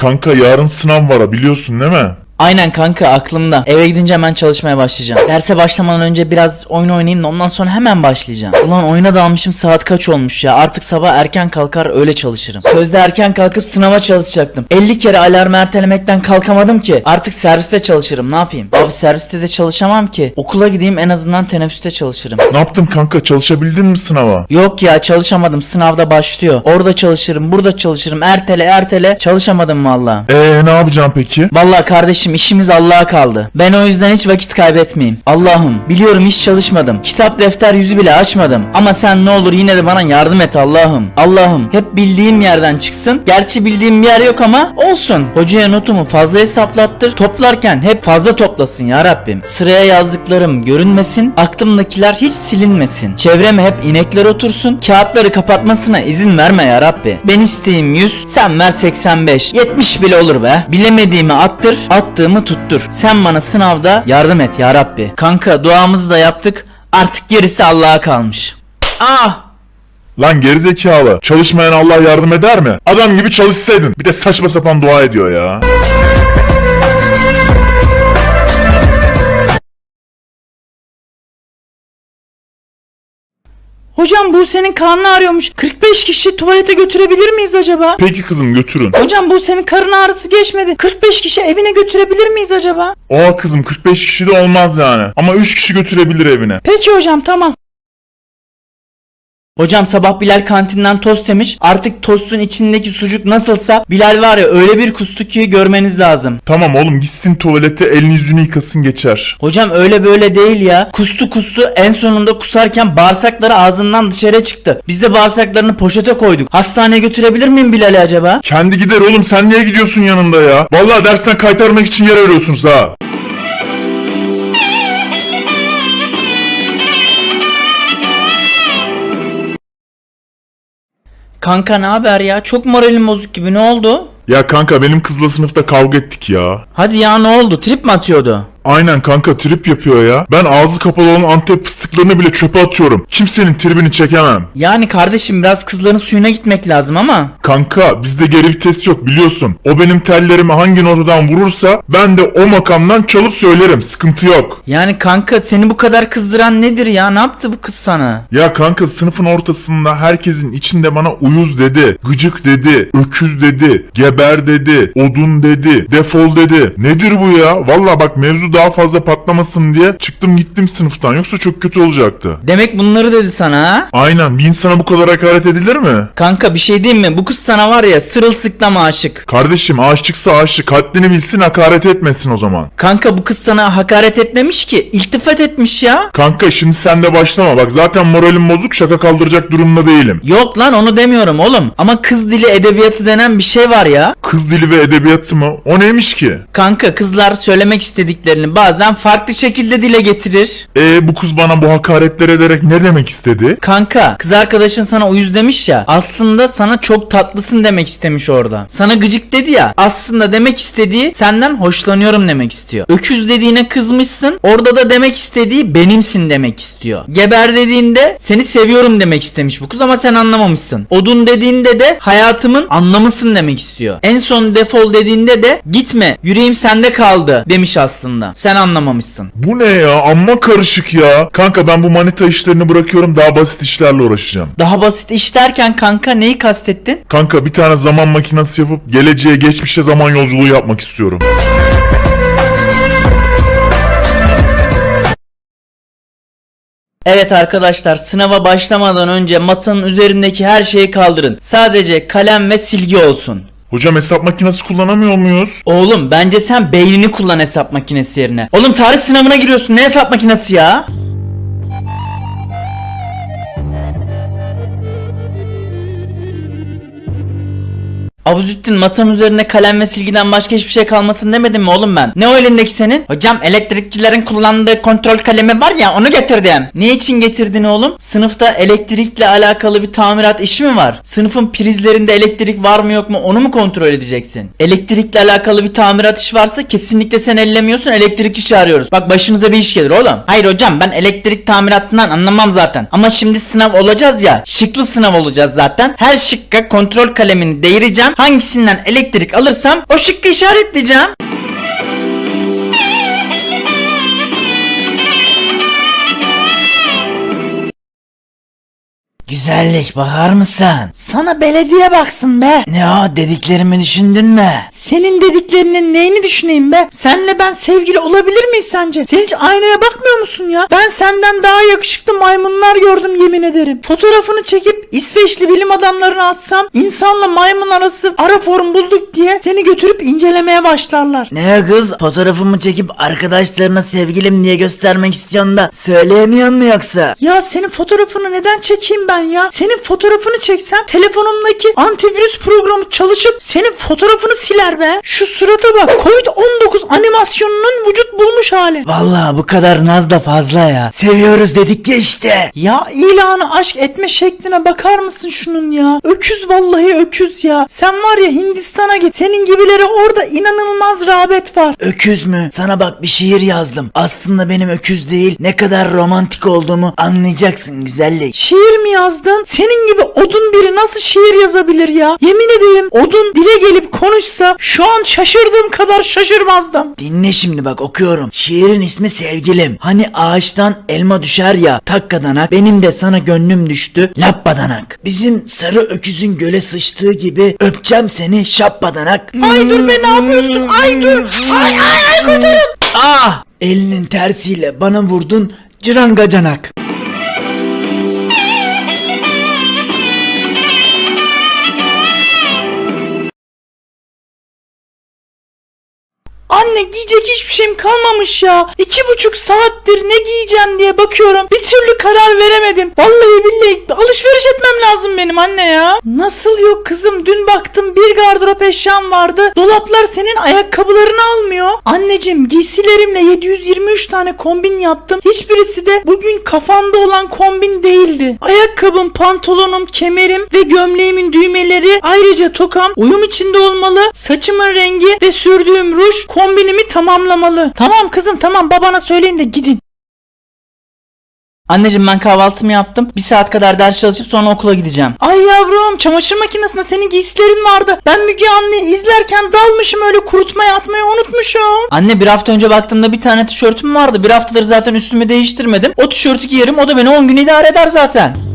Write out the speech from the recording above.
Kanka yarın sınav var biliyorsun değil mi? Aynen kanka aklımda. Eve gidince hemen çalışmaya başlayacağım. Derse başlamadan önce biraz oyun oynayayım da ondan sonra hemen başlayacağım. Ulan oyuna dalmışım saat kaç olmuş ya. Artık sabah erken kalkar öyle çalışırım. Sözde erken kalkıp sınava çalışacaktım. 50 kere alarmı ertelemekten kalkamadım ki. Artık serviste çalışırım ne yapayım? Abi serviste de çalışamam ki. Okula gideyim en azından teneffüste çalışırım. Ne yaptın kanka çalışabildin mi sınava? Yok ya çalışamadım sınavda başlıyor. Orada çalışırım burada çalışırım ertele ertele çalışamadım valla. Eee ne yapacaksın peki? Vallahi kardeşim işimiz Allah'a kaldı. Ben o yüzden hiç vakit kaybetmeyeyim. Allah'ım biliyorum hiç çalışmadım. Kitap defter yüzü bile açmadım. Ama sen ne olur yine de bana yardım et Allah'ım. Allah'ım hep bildiğim yerden çıksın. Gerçi bildiğim bir yer yok ama olsun. Hocaya notumu fazla hesaplattır. Toplarken hep fazla toplasın ya Rabbim. Sıraya yazdıklarım görünmesin. Aklımdakiler hiç silinmesin. Çevreme hep inekler otursun. Kağıtları kapatmasına izin verme ya Rabbi. Ben isteğim 100, sen ver 85. 70 bile olur be. Bilemediğimi attır, attığımı tuttur. Sen bana sınavda yardım et ya Rabbi. Kanka duamızı da yaptık. Artık gerisi Allah'a kalmış. Ah! Lan gerizekalı. Çalışmayan Allah yardım eder mi? Adam gibi çalışsaydın. Bir de saçma sapan dua ediyor ya. Hocam bu senin karnı ağrıyormuş. 45 kişi tuvalete götürebilir miyiz acaba? Peki kızım götürün. Hocam bu senin karın ağrısı geçmedi. 45 kişi evine götürebilir miyiz acaba? Oha kızım 45 kişi de olmaz yani. Ama 3 kişi götürebilir evine. Peki hocam tamam. Hocam sabah Bilal kantinden tost yemiş. Artık tostun içindeki sucuk nasılsa Bilal var ya öyle bir kustu ki görmeniz lazım. Tamam oğlum gitsin tuvalete elini yüzünü yıkasın geçer. Hocam öyle böyle değil ya. Kustu kustu en sonunda kusarken bağırsakları ağzından dışarı çıktı. Biz de bağırsaklarını poşete koyduk. Hastaneye götürebilir miyim Bilal'i acaba? Kendi gider oğlum sen niye gidiyorsun yanında ya? Vallahi dersten kaytarmak için yer arıyorsunuz ha. Kanka ne haber ya? Çok moralim bozuk gibi ne oldu? Ya kanka benim kızla sınıfta kavga ettik ya. Hadi ya ne oldu? Trip mi atıyordu? Aynen kanka trip yapıyor ya. Ben ağzı kapalı olan antep fıstıklarını bile çöpe atıyorum. Kimsenin tribini çekemem. Yani kardeşim biraz kızların suyuna gitmek lazım ama. Kanka bizde geri vites yok biliyorsun. O benim tellerimi hangi notadan vurursa ben de o makamdan çalıp söylerim. Sıkıntı yok. Yani kanka seni bu kadar kızdıran nedir ya? Ne yaptı bu kız sana? Ya kanka sınıfın ortasında herkesin içinde bana uyuz dedi, gıcık dedi, öküz dedi, geber dedi, odun dedi, defol dedi. Nedir bu ya? Valla bak mevzu daha fazla patlamasın diye çıktım gittim sınıftan yoksa çok kötü olacaktı. Demek bunları dedi sana ha? Aynen bir insana bu kadar hakaret edilir mi? Kanka bir şey diyeyim mi? Bu kız sana var ya sırılsıklam aşık. Kardeşim aşıksa aşık haddini bilsin hakaret etmesin o zaman. Kanka bu kız sana hakaret etmemiş ki. iltifat etmiş ya. Kanka şimdi sen de başlama bak zaten moralim bozuk şaka kaldıracak durumda değilim. Yok lan onu demiyorum oğlum. Ama kız dili edebiyatı denen bir şey var ya. Kız dili ve edebiyatı mı? O neymiş ki? Kanka kızlar söylemek istediklerini bazen farklı şekilde dile getirir. E bu kız bana bu hakaretler ederek ne demek istedi? Kanka kız arkadaşın sana uyuz demiş ya aslında sana çok tatlısın demek istemiş orada. Sana gıcık dedi ya aslında demek istediği senden hoşlanıyorum demek istiyor. Öküz dediğine kızmışsın orada da demek istediği benimsin demek istiyor. Geber dediğinde seni seviyorum demek istemiş bu kız ama sen anlamamışsın. Odun dediğinde de hayatımın anlamısın demek istiyor. En son defol dediğinde de gitme yüreğim sende kaldı demiş aslında. Sen anlamamışsın. Bu ne ya? Amma karışık ya. Kanka ben bu manita işlerini bırakıyorum daha basit işlerle uğraşacağım. Daha basit iş derken kanka neyi kastettin? Kanka bir tane zaman makinesi yapıp geleceğe geçmişe zaman yolculuğu yapmak istiyorum. Evet arkadaşlar sınava başlamadan önce masanın üzerindeki her şeyi kaldırın. Sadece kalem ve silgi olsun. Hocam hesap makinesi kullanamıyor muyuz? Oğlum bence sen beynini kullan hesap makinesi yerine. Oğlum tarih sınavına giriyorsun ne hesap makinesi ya? Abuzüttin masanın üzerine kalem ve silgiden başka hiçbir şey kalmasın demedim mi oğlum ben? Ne o elindeki senin? Hocam elektrikçilerin kullandığı kontrol kalemi var ya onu getirdim. Ne için getirdin oğlum? Sınıfta elektrikle alakalı bir tamirat işi mi var? Sınıfın prizlerinde elektrik var mı yok mu onu mu kontrol edeceksin? Elektrikle alakalı bir tamirat işi varsa kesinlikle sen ellemiyorsun elektrikçi çağırıyoruz. Bak başınıza bir iş gelir oğlum. Hayır hocam ben elektrik tamiratından anlamam zaten. Ama şimdi sınav olacağız ya. Şıklı sınav olacağız zaten. Her şıkka kontrol kalemini değireceğim. Hangisinden elektrik alırsam o şıkkı işaretleyeceğim. Güzellik bakar mısın? Sana belediye baksın be. Ne o dediklerimi düşündün mü? Senin dediklerinin neyini düşüneyim be? Senle ben sevgili olabilir miyiz sence? Sen hiç aynaya bakmıyor musun ya? Ben senden daha yakışıklı maymunlar gördüm yemin ederim. Fotoğrafını çekip İsveçli bilim adamlarına atsam insanla maymun arası ara form bulduk diye seni götürüp incelemeye başlarlar. Ne kız fotoğrafımı çekip arkadaşlarına sevgilim diye göstermek istiyorsun da söyleyemiyor mu yoksa? Ya senin fotoğrafını neden çekeyim ben ya? Senin fotoğrafını çeksem telefonumdaki antivirüs programı çalışıp senin fotoğrafını siler be. Şu surata bak. Covid-19 animasyonunun vücut bulmuş hali. Vallahi bu kadar naz da fazla ya. Seviyoruz dedik ya işte. Ya ilanı aşk etme şekline bakar mısın şunun ya? Öküz vallahi öküz ya. Sen var ya Hindistan'a git. Senin gibileri orada inanılmaz rağbet var. Öküz mü? Sana bak bir şiir yazdım. Aslında benim öküz değil ne kadar romantik olduğumu anlayacaksın güzellik. Şiir mi yazdın? Senin gibi odun biri nasıl şiir yazabilir ya? Yemin ederim odun dile gelip konuşsa şu an şaşırdığım kadar şaşırmazdım. Dinle şimdi bak okuyorum. Şiirin ismi sevgilim. Hani ağaçtan elma düşer ya takkadanak. Benim de sana gönlüm düştü lappadanak. Bizim sarı öküzün göle sıçtığı gibi öpeceğim seni şappadanak. Ay dur be ne yapıyorsun? Ay dur. Ay ay ay kurtarın. Ah! Elinin tersiyle bana vurdun cırangacanak. Anne giyecek hiçbir şeyim kalmamış ya. İki buçuk saattir ne giyeceğim diye bakıyorum. Bir türlü karar veremedim. Vallahi billahi alışveriş etmem lazım benim anne ya. Nasıl yok kızım? Dün baktım bir gardırop eşyam vardı. Dolaplar senin ayakkabılarını almıyor. Anneciğim giysilerimle 723 tane kombin yaptım. Hiçbirisi de bugün kafamda olan kombin değildi. Ayakkabım, pantolonum, kemerim ve gömleğimin düğmeleri ayrıca tokam uyum içinde olmalı. Saçımın rengi ve sürdüğüm ruj kombinimi tamamlamalı. Tamam kızım tamam babana söyleyin de gidin. Anneciğim ben kahvaltımı yaptım. Bir saat kadar ders çalışıp sonra okula gideceğim. Ay yavrum çamaşır makinesinde senin giysilerin vardı. Ben Müge Anlı'yı izlerken dalmışım öyle kurutmaya atmayı unutmuşum. Anne bir hafta önce baktığımda bir tane tişörtüm vardı. Bir haftadır zaten üstümü değiştirmedim. O tişörtü giyerim o da beni 10 gün idare eder zaten.